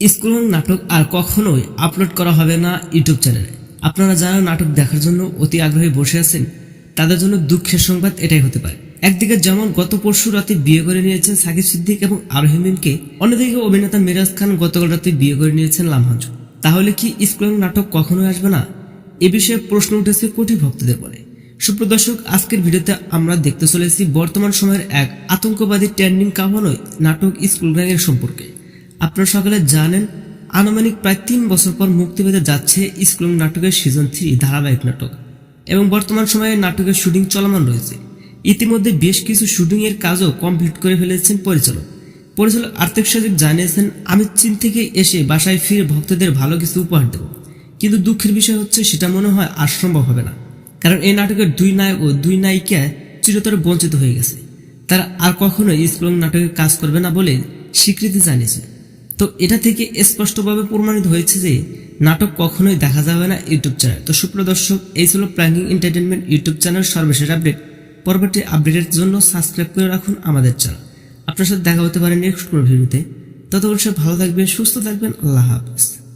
School নাটক আর কখনোই upload করা হবে না ইউটিউব চ্যানেলে। আপনারা যারা নাটক দেখার জন্য অতি আগ্রহী বসে আছেন, তাদের জন্য দুঃখের সংবাদ এটাই হতে পারে। একদিকে যেমন গত পরশু রাতে বিয়ে করে নিয়েছেন সাকিব সিদ্দিক এবং আরহিমিনকে অন্যদিকে অভিনেতা মিরাজ খান গতকাল রাতে বিয়ে করে নিয়েছেন লামহাজু তাহলে কি স্কুল নাটক কখনোই আসবে না? এ বিষয়ে প্রশ্ন উঠেছে কোটি ভক্তদের পরে সুপ্রদর্শক আজকের ভিডিওতে আমরা দেখতে চলেছি বর্তমান সময়ের এক আতঙ্কবাদী ট্রেন্ডিং কাহানয় নাটক স্কুল গ্যাংয়ের সম্পর্কে। আপনারা সকলে জানেন, আনুমানিক প্রায় তিন বছর পর মুক্তি পেতে যাচ্ছে স্কুল নাটকের সিজন থ্রি ধারাবাহিক নাটক। এবং বর্তমান সময়ে নাটকের শুটিং চলমান রয়েছে। ইতিমধ্যে বেশ কিছু শুটিং এর কাজও কমপ্লিট করে ফেলেছেন পরিচালক। পরিচালক আর্থিক সচিব জানিয়েছেন, আমি চীন থেকে এসে বাসায় ফিরে ভক্তদের ভালো কিছু উপহার দেব। কিন্তু দুঃখের বিষয় হচ্ছে, সেটা মনে হয় আর সম্ভব হবে না। কারণ এই নাটকের দুই নায়ক ও দুই নায়িকা চিরতর বঞ্চিত হয়ে গেছে। তারা আর কখনো স্কুল নাটকে কাজ করবে না বলে স্বীকৃতি জানিয়েছে। তো এটা থেকে স্পষ্টভাবে প্রমাণিত হয়েছে যে নাটক কখনোই দেখা যাবে না ইউটিউব চ্যানেল। তো সুপ্রদর্শক এই ছিল প্রাঙ্গিং এন্টারটেনমেন্ট ইউটিউব চ্যানেল সর্বশেষ আপডেট। পরবর্তী আপডেটের জন্য সাবস্ক্রাইব করে রাখুন আমাদের চ্যানেল। আপনার সাথে দেখা হতে পারে নেক্সট কোনো ভিডিওতে। ততক্ষণ সব ভালো থাকবেন, সুস্থ থাকবেন, আল্লাহ হাফেজ।